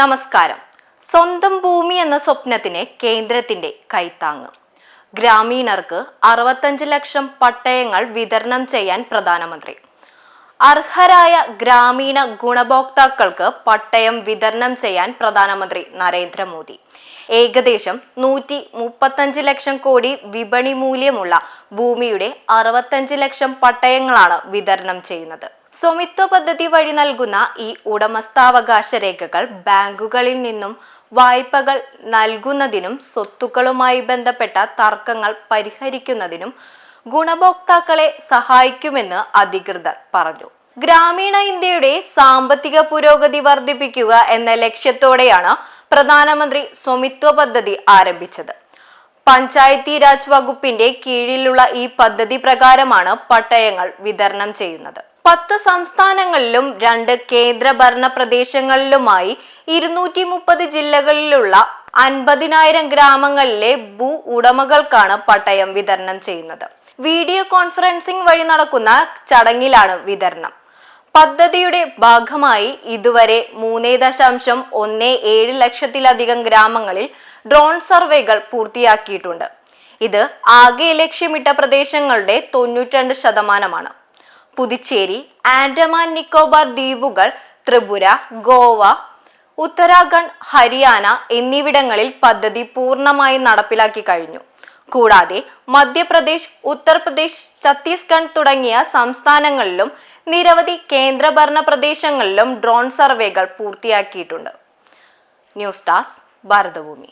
നമസ്കാരം. സ്വന്തം ഭൂമി എന്ന സ്വപ്നത്തിന് കേന്ദ്രത്തിന്റെ കൈത്താങ്ങ്. ഗ്രാമീണർക്ക് അറുപത്തഞ്ച് ലക്ഷം പട്ടയങ്ങൾ വിതരണം ചെയ്യാൻ പ്രധാനമന്ത്രി. അർഹരായ ഗ്രാമീണ ഗുണഭോക്താക്കൾക്ക് പട്ടയം വിതരണം ചെയ്യാൻ പ്രധാനമന്ത്രി നരേന്ദ്രമോദി. ഏകദേശം നൂറ്റി മുപ്പത്തഞ്ച് ലക്ഷം കോടി വിപണി മൂല്യമുള്ള ഭൂമിയുടെ അറുപത്തഞ്ച് ലക്ഷം പട്ടയങ്ങളാണ് വിതരണം ചെയ്യുന്നത്. സ്വമിത്വ പദ്ധതി വഴി നൽകുന്ന ഈ ഉടമസ്ഥാവകാശ രേഖകൾ ബാങ്കുകളിൽ നിന്നും വായ്പകൾ നൽകുന്നതിനും സ്വത്തുക്കളുമായി ബന്ധപ്പെട്ട തർക്കങ്ങൾ പരിഹരിക്കുന്നതിനും ഗുണഭോക്താക്കളെ സഹായിക്കുമെന്ന് അധികൃതർ പറഞ്ഞു. ഗ്രാമീണ ഇന്ത്യയുടെ സാമ്പത്തിക പുരോഗതി വർദ്ധിപ്പിക്കുക എന്ന ലക്ഷ്യത്തോടെയാണ് പ്രധാനമന്ത്രി സ്വമിത്വ പദ്ധതി ആരംഭിച്ചത്. പഞ്ചായത്തി രാജ് വകുപ്പിന്റെ കീഴിലുള്ള ഈ പദ്ധതി പ്രകാരമാണ് പട്ടയങ്ങൾ വിതരണം ചെയ്യുന്നത്. പത്ത് സംസ്ഥാനങ്ങളിലും രണ്ട് കേന്ദ്രഭരണ പ്രദേശങ്ങളിലുമായി ഇരുന്നൂറ്റി മുപ്പത് ജില്ലകളിലുള്ള അൻപതിനായിരം ഗ്രാമങ്ങളിലെ ഭൂ ഉടമകൾക്കാണ് പട്ടയം വിതരണം ചെയ്യുന്നത്. വീഡിയോ കോൺഫറൻസിംഗ് വഴി നടക്കുന്ന ചടങ്ങിലാണ് വിതരണം. പദ്ധതിയുടെ ഭാഗമായി ഇതുവരെ മൂന്നേ ദശാംശം ഒന്ന് ഏഴ് ലക്ഷത്തിലധികം ഗ്രാമങ്ങളിൽ ഡ്രോൺ സർവേകൾ പൂർത്തിയാക്കിയിട്ടുണ്ട്. ഇത് ആകെ ലക്ഷ്യമിട്ട പ്രദേശങ്ങളുടെ തൊണ്ണൂറ്റിരണ്ട് ശതമാനമാണ്. പുതുച്ചേരി ആൻഡമാൻ നിക്കോബാർ ദ്വീപുകൾ ത്രിപുര ഗോവ ഉത്തരാഖണ്ഡ് ഹരിയാന എന്നിവിടങ്ങളിൽ പദ്ധതി പൂർണമായി നടപ്പിലാക്കി കഴിഞ്ഞു. കൂടാതെ മധ്യപ്രദേശ് ഉത്തർപ്രദേശ് ഛത്തീസ്ഗഡ് തുടങ്ങിയ സംസ്ഥാനങ്ങളിലും നിരവധി കേന്ദ്രഭരണ പ്രദേശങ്ങളിലും ഡ്രോൺ സർവേകൾ പൂർത്തിയാക്കിയിട്ടുണ്ട്. News desk Bharathabhoomi.